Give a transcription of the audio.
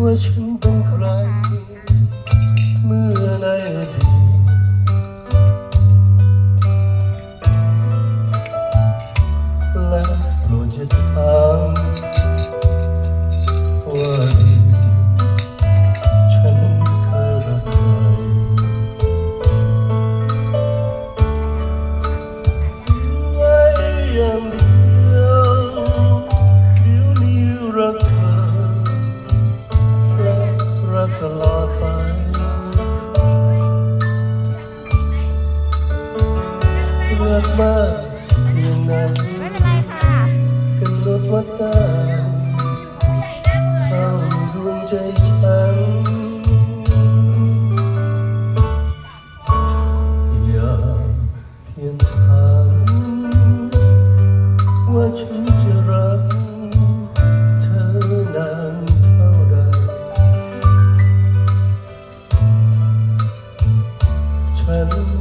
ว่าฉันเป็นใคร เมื่อในอดีตและโปรดจะถาม ตลอดไปรักมาก Hallelujah.